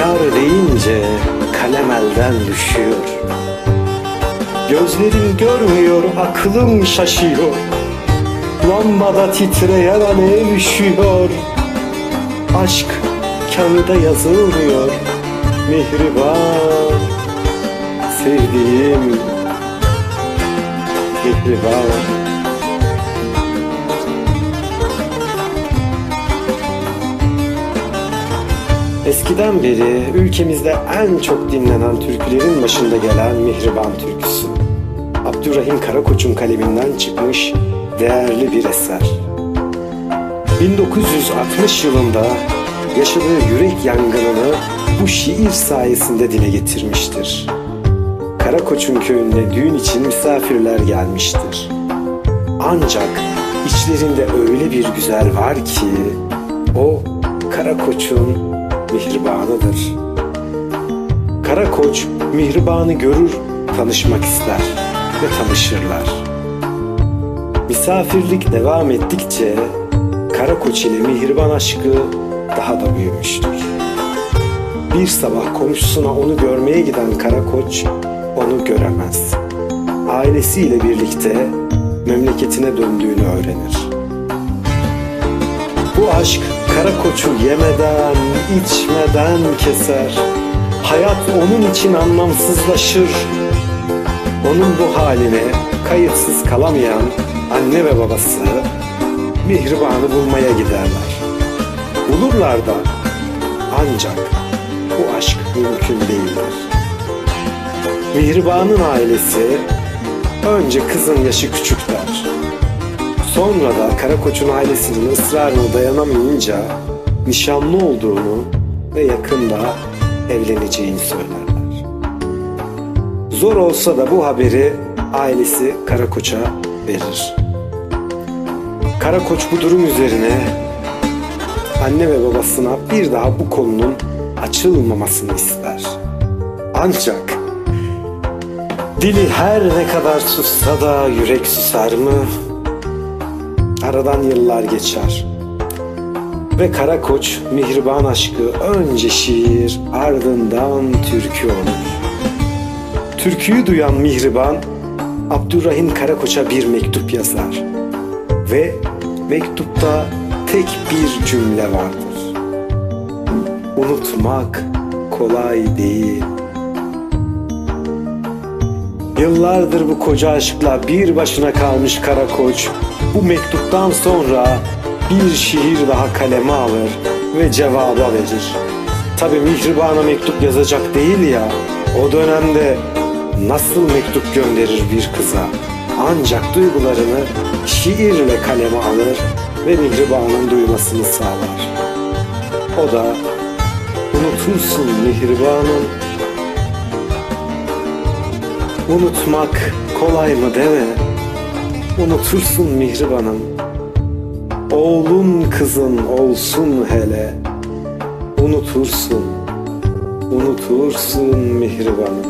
Yar deyince kalem elden düşüyor. Gözlerim görmüyor, aklım şaşıyor. Lambada titreyen alev üşüyor. Aşk kağıda yazılmıyor. Mihriban Sevdiğim Mihriban Eskiden beri ülkemizde en çok dinlenen türkülerin başında gelen Mihriban türküsü. Abdurrahim Karakoç'un kaleminden çıkmış değerli bir eser. 1960 yılında yaşadığı yürek yangınını bu şiir sayesinde dile getirmiştir. Karakoç'un köyünde düğün için misafirler gelmiştir. Ancak içlerinde öyle bir güzel var ki o Karakoç'un mihribanıdır. Karakoç mihribanı görür, tanışmak ister ve tanışırlar. Misafirlik devam ettikçe Karakoç ile mihriban aşkı daha da büyümüştür. Bir sabah komşusuna onu görmeye giden Karakoç onu göremez. Ailesiyle birlikte memleketine döndüğünü öğrenir. Bu aşk Karakoç'u yemeden, içmeden keser. Hayat onun için anlamsızlaşır. Onun bu haline kayıtsız kalamayan anne ve babası Mihriban'ı bulmaya giderler. Bulurlar da ancak bu aşk mümkün değildir. Mihriban'ın ailesi önce kızın yaşı küçük. Sonra da Karakoç'un ailesinin ısrarına dayanamayınca nişanlı olduğunu ve yakında evleneceğini söylerler. Zor olsa da bu haberi ailesi Karakoç'a verir. Karakoç bu durum üzerine anne ve babasına bir daha bu konunun açılmamasını ister. Ancak dili her ne kadar sussa da yürek susar mı? Aradan yıllar geçer. Ve Karakoç mihriban aşkı önce şiir ardından türkü olur. Türküyü duyan mihriban Abdurrahim Karakoç'a bir mektup yazar. Ve mektupta tek bir cümle vardır. Unutmak kolay değil. Yıllardır bu koca aşkla bir başına kalmış Karakoç bu mektuptan sonra bir şiir daha kaleme alır ve cevaba verir. Tabi Mihriban'a mektup yazacak değil ya, o dönemde nasıl mektup gönderir bir kıza? Ancak duygularını şiirle kaleme alır ve Mihriban'ın duymasını sağlar. O da unutursun Mihriban'ım Unutmak kolay mı deme Unutursun mihribanım. Oğlun kızın olsun hele. Unutursun Unutursun mihribanım.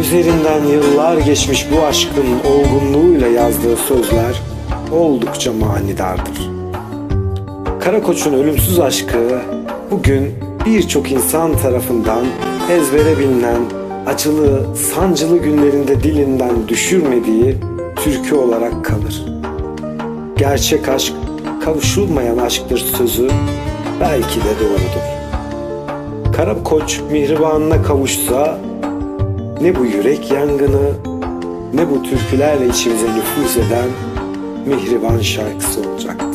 Üzerinden yıllar geçmiş bu aşkın olgunluğuyla yazdığı sözler oldukça manidardır. Karakoç'un ölümsüz aşkı bugün birçok insan tarafından ezbere bilinen acılı, sancılı günlerinde dilinden düşürmediği türkü olarak kalır. Gerçek aşk kavuşulmayan aşktır sözü belki de doğrudur. Karakoç mihribanına kavuşsa ne bu yürek yangını ne bu türkülerle içimize nüfuz eden mihriban şarkısı olacaktır.